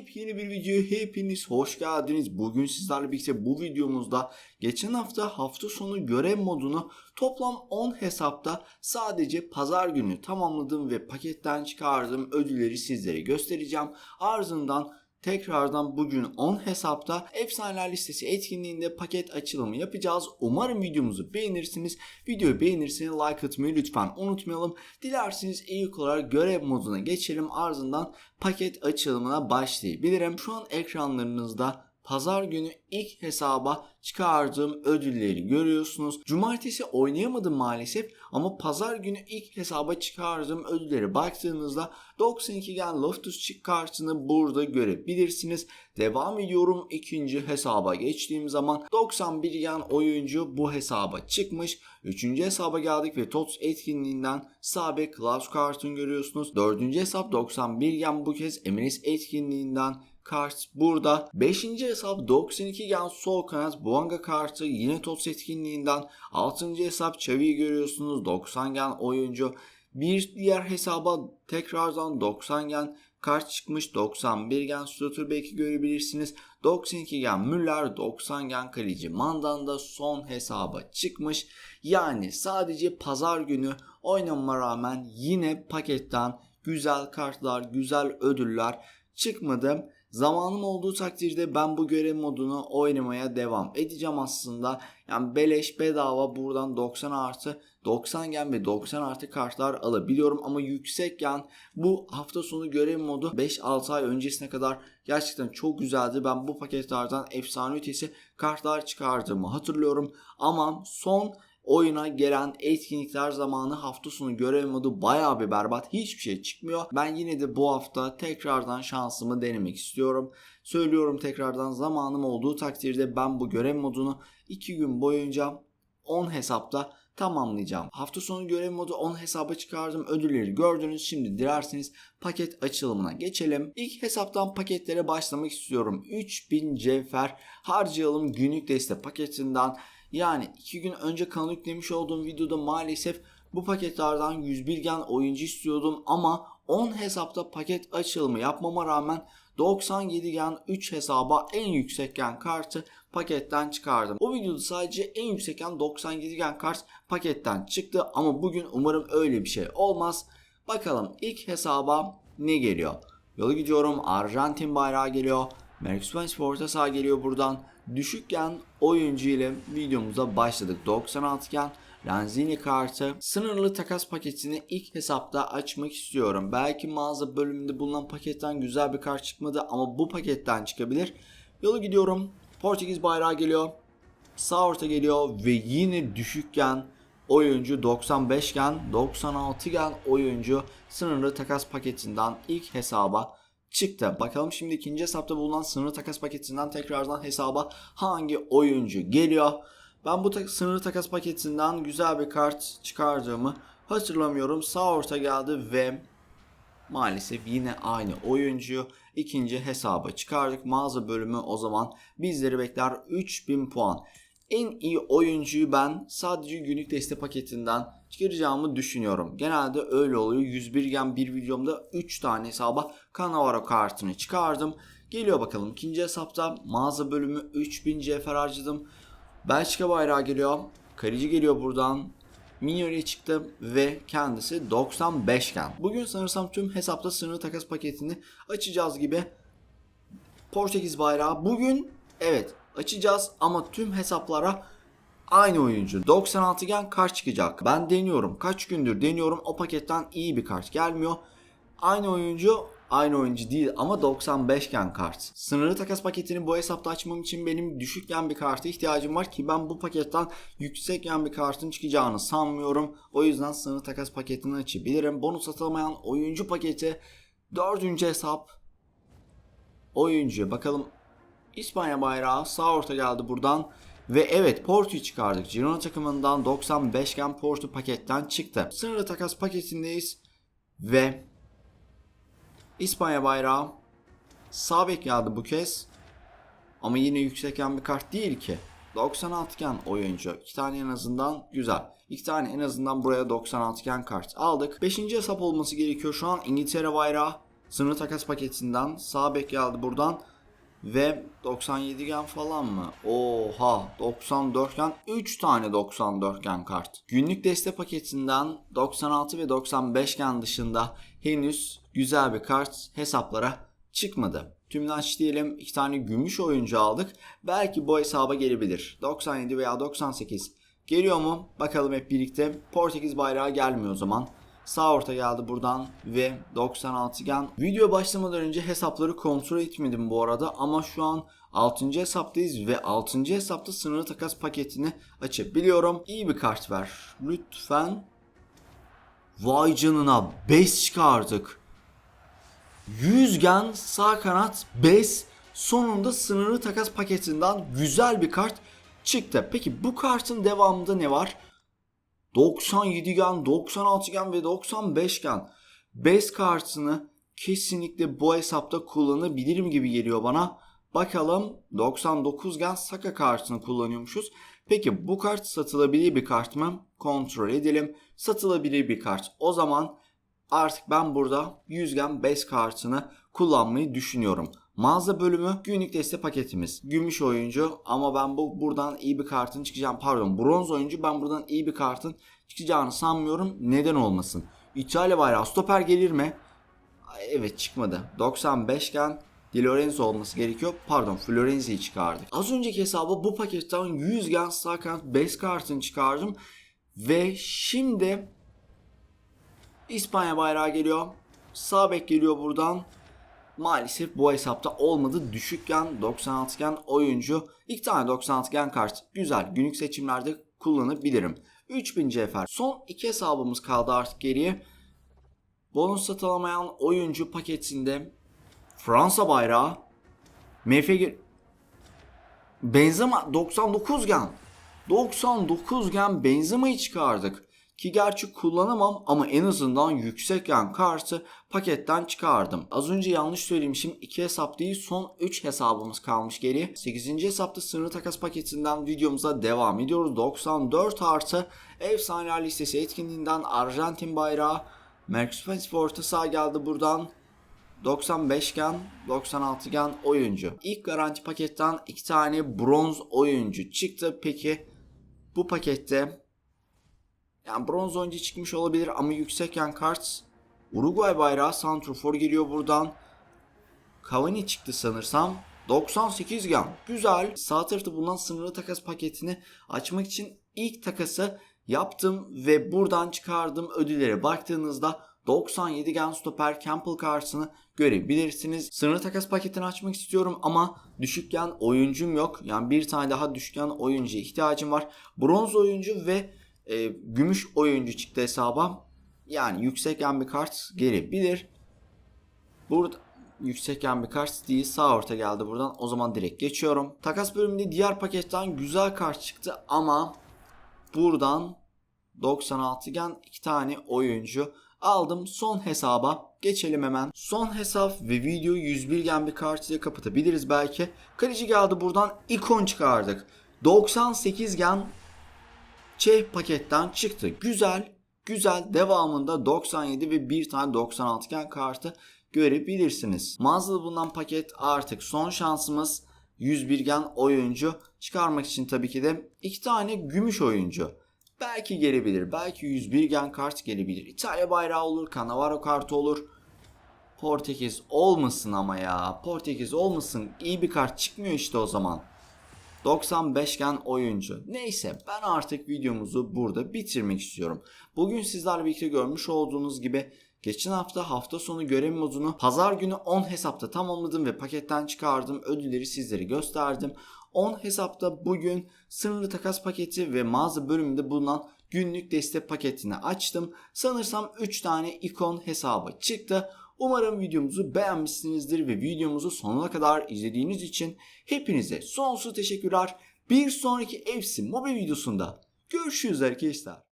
Yepyeni bir videoya hepiniz hoş geldiniz. Bugün sizlerle birlikte bu videomuzda geçen hafta hafta sonu görev modunu toplam 10 hesapta sadece pazar günü tamamladım ve paketten çıkardığım ödülleri sizlere göstereceğim. Ardından Tekrardan bugün 10 hesapta efsaneler listesi etkinliğinde paket açılımı yapacağız. Umarım videomuzu beğenirsiniz. Videoyu beğenirseniz like atmayı lütfen unutmayalım. Dilerseniz ilk olarak görev moduna geçelim. Ardından paket açılımına başlayabilirim. Şu an ekranlarınızda Pazar günü ilk hesaba çıkardığım ödülleri görüyorsunuz. Cumartesi oynayamadım maalesef ama pazar günü ilk hesaba çıkardığım ödülleri baktığınızda 92 gen Loftus Cheek kartını burada görebilirsiniz. Devam ediyorum ikinci hesaba geçtiğim zaman 91 gen oyuncu bu hesaba çıkmış. Üçüncü hesaba geldik ve TOTS etkinliğinden Sabe Klaus kartını görüyorsunuz. Dördüncü hesap 91 gen bu kez MLS etkinliğinden kart burada. 5. hesap 92 gen sol kanat Buanga kartı yine TOTS etkinliğinden. 6. hesap Xavi'yi görüyorsunuz 90 gen oyuncu. Bir diğer hesaba tekrardan 90 gen kart çıkmış 91 gen Stutterbeck'i görebilirsiniz. 92 gen Müller 90 gen kaleci Mandan da son hesaba çıkmış. Yani sadece pazar günü oynamama rağmen yine paketten güzel kartlar, güzel ödüller çıkmadı. Zamanım olduğu takdirde ben bu görev modunu oynamaya devam edeceğim aslında. Yani beleş bedava buradan 90 artı 90 gen ve 90 artı kartlar alabiliyorum ama yüksek gen bu hafta sonu görev modu 5-6 ay öncesine kadar gerçekten çok güzeldi. Ben bu paketlerden efsane ötesi kartlar çıkardığımı hatırlıyorum ama son oyuna gelen etkinlikler zamanı hafta sonu görev modu bayağı bir berbat. Hiçbir şey çıkmıyor. Ben yine de bu hafta tekrardan şansımı denemek istiyorum. Söylüyorum tekrardan zamanım olduğu takdirde ben bu görev modunu 2 gün boyunca 10 hesapta tamamlayacağım. Hafta sonu görev modu 10 hesaba çıkardım. Ödülleri gördünüz. Şimdi dilerseniz paket açılımına geçelim. İlk hesaptan paketlere başlamak istiyorum. 3000 cevher harcayalım günlük destek paketinden. Yani 2 gün önce kanal yüklemiş olduğum videoda maalesef bu paketlerden 101 gen oyuncu istiyordum ama 10 hesapta paket açılımı yapmama rağmen 97 gen 3 hesaba en yüksek gen kartı paketten çıkardım. O videoda sadece en yüksek gen 97 gen kart paketten çıktı ama bugün umarım öyle bir şey olmaz. Bakalım ilk hesaba ne geliyor? Yolu gidiyorum Arjantin bayrağı geliyor. Merkez Sport'a sağ geliyor buradan. Düşükken oyuncu ile videomuza başladık. 96 gen Lanzini kartı. Sınırlı takas paketini ilk hesapta açmak istiyorum. Belki mağaza bölümünde bulunan paketten güzel bir kart çıkmadı ama bu paketten çıkabilir. Yolu gidiyorum. Portekiz bayrağı geliyor. Sağ orta geliyor ve yine düşükken oyuncu 95 gen 96 gen oyuncu sınırlı takas paketinden ilk hesaba çıktı. Bakalım şimdi ikinci hesapta bulunan sınırlı takas paketinden tekrardan hesaba hangi oyuncu geliyor. Ben bu ta- sınırlı takas paketinden güzel bir kart çıkardığımı hatırlamıyorum. Sağ orta geldi ve maalesef yine aynı oyuncuyu ikinci hesaba çıkardık. Mağaza bölümü o zaman bizleri bekler 3000 puan. En iyi oyuncuyu ben sadece günlük destek paketinden çıkaracağımı düşünüyorum. Genelde öyle oluyor. 101 gen bir videomda 3 tane hesaba Cannavaro kartını çıkardım. Geliyor bakalım ikinci hesapta mağaza bölümü 3000 cefer harcadım. Belçika bayrağı geliyor. Kaleci geliyor buradan. Mignoli çıktı ve kendisi 95 gen. Bugün sanırsam tüm hesapta sınırlı takas paketini açacağız gibi. Portekiz bayrağı bugün evet açacağız ama tüm hesaplara aynı oyuncu 96 gen kart çıkacak. Ben deniyorum. Kaç gündür deniyorum. O paketten iyi bir kart gelmiyor. Aynı oyuncu aynı oyuncu değil ama 95 gen kart. Sınırlı takas paketini bu hesapta açmam için benim düşük gen bir karta ihtiyacım var ki ben bu paketten yüksek gen bir kartın çıkacağını sanmıyorum. O yüzden sınırlı takas paketini açabilirim. Bonus atılmayan oyuncu paketi dördüncü hesap oyuncu. Bakalım İspanya bayrağı sağ orta geldi buradan. Ve evet Porto'yu çıkardık. Girona takımından 95 gen Porto paketten çıktı. Sınırlı takas paketindeyiz. Ve İspanya bayrağı sağ bek geldi bu kez. Ama yine yüksek gen bir kart değil ki. 96 gen oyuncu. 2 tane en azından güzel. 2 tane en azından buraya 96 gen kart aldık. 5. hesap olması gerekiyor şu an İngiltere bayrağı. Sınırlı takas paketinden sağ bek geldi buradan. Ve 97 gen falan mı? Oha 94 gen 3 tane 94 gen kart. Günlük deste paketinden 96 ve 95 gen dışında henüz güzel bir kart hesaplara çıkmadı. Tümlaç diyelim 2 tane gümüş oyuncu aldık. Belki bu hesaba gelebilir. 97 veya 98 geliyor mu? Bakalım hep birlikte. Portekiz bayrağı gelmiyor o zaman. Sağ orta geldi buradan ve 96 gen. Video başlamadan önce hesapları kontrol etmedim bu arada ama şu an 6. hesaptayız ve 6. hesapta sınırlı takas paketini açabiliyorum. İyi bir kart ver. Lütfen. Vay canına 5 çıkardık. 100 gen sağ kanat 5 sonunda sınırlı takas paketinden güzel bir kart çıktı. Peki bu kartın devamında ne var? 97 gen, 96 gen ve 95 gen. Base kartını kesinlikle bu hesapta kullanabilirim gibi geliyor bana. Bakalım 99 gen Saka kartını kullanıyormuşuz. Peki bu kart satılabilir bir kart mı? Kontrol edelim. Satılabilir bir kart. O zaman artık ben burada 100 gen base kartını kullanmayı düşünüyorum. Mağaza bölümü günlük deste paketimiz. Gümüş oyuncu ama ben bu buradan iyi bir kartın çıkacağım. Pardon bronz oyuncu ben buradan iyi bir kartın çıkacağını sanmıyorum. Neden olmasın? İtalya bayrağı stoper gelir mi? Evet çıkmadı. 95 gen Di Lorenzo olması gerekiyor. Pardon Florenzi'yi çıkardık. Az önceki hesaba bu paketten 100 gen sağ kanat base kartını çıkardım. Ve şimdi İspanya bayrağı geliyor. Sağ bek geliyor buradan. Maalesef bu hesapta olmadı. Düşük gen, 96 gen oyuncu. İlk tane 96 gen kart. Güzel. Günlük seçimlerde kullanabilirim. 3000 CFR. Son iki hesabımız kaldı artık geriye. Bonus satılamayan oyuncu paketinde Fransa bayrağı. MFG Benzema 99 gen. 99 gen Benzema'yı çıkardık. Ki gerçi kullanamam ama en azından yüksek gen kartı paketten çıkardım. Az önce yanlış söylemişim. 2 hesap değil son 3 hesabımız kalmış geri. 8. hesapta sınırlı takas paketinden videomuza devam ediyoruz. 94 artı efsaneler listesi etkinliğinden Arjantin bayrağı. Marcus Fenix orta saha geldi buradan. 95 gen, 96 gen oyuncu. İlk garanti paketten 2 tane bronz oyuncu çıktı. Peki bu pakette yani bronz oyuncu çıkmış olabilir ama yüksek yan kart Uruguay bayrağı Santrofor geliyor buradan. Cavani çıktı sanırsam. 98 gen. Güzel. Sağ tarafta bulunan sınırlı takas paketini açmak için ilk takası yaptım ve buradan çıkardığım ödüllere baktığınızda 97 gen stoper Campbell kartını görebilirsiniz. Sınırlı takas paketini açmak istiyorum ama düşük gen oyuncum yok. Yani bir tane daha düşük gen oyuncuya ihtiyacım var. Bronz oyuncu ve e, gümüş oyuncu çıktı hesaba. Yani yüksek gen bir kart gelebilir. Burada yüksek gen bir kart değil sağ orta geldi buradan. O zaman direkt geçiyorum. Takas bölümünde diğer paketten güzel kart çıktı ama buradan 96 gen 2 tane oyuncu aldım. Son hesaba geçelim hemen. Son hesap ve video 101 gen bir kart ile kapatabiliriz belki. Kaleci geldi buradan ikon çıkardık. 98 gen Çeh paketten çıktı. Güzel. Güzel. Devamında 97 ve bir tane 96 gen kartı görebilirsiniz. Mağazada bulunan paket artık son şansımız. 101 gen oyuncu çıkarmak için tabii ki de iki tane gümüş oyuncu. Belki gelebilir. Belki 101 gen kart gelebilir. İtalya bayrağı olur. Cannavaro kartı olur. Portekiz olmasın ama ya. Portekiz olmasın. İyi bir kart çıkmıyor işte o zaman. 95 gen oyuncu. Neyse ben artık videomuzu burada bitirmek istiyorum. Bugün sizlerle birlikte görmüş olduğunuz gibi geçen hafta hafta sonu görev modunu pazar günü 10 hesapta tamamladım ve paketten çıkardım. Ödülleri sizlere gösterdim. 10 hesapta bugün sınırlı takas paketi ve mağaza bölümünde bulunan günlük destek paketini açtım. Sanırsam 3 tane ikon hesabı çıktı. Umarım videomuzu beğenmişsinizdir ve videomuzu sonuna kadar izlediğiniz için hepinize sonsuz teşekkürler. Bir sonraki Evsi mobil videosunda görüşürüz arkadaşlar.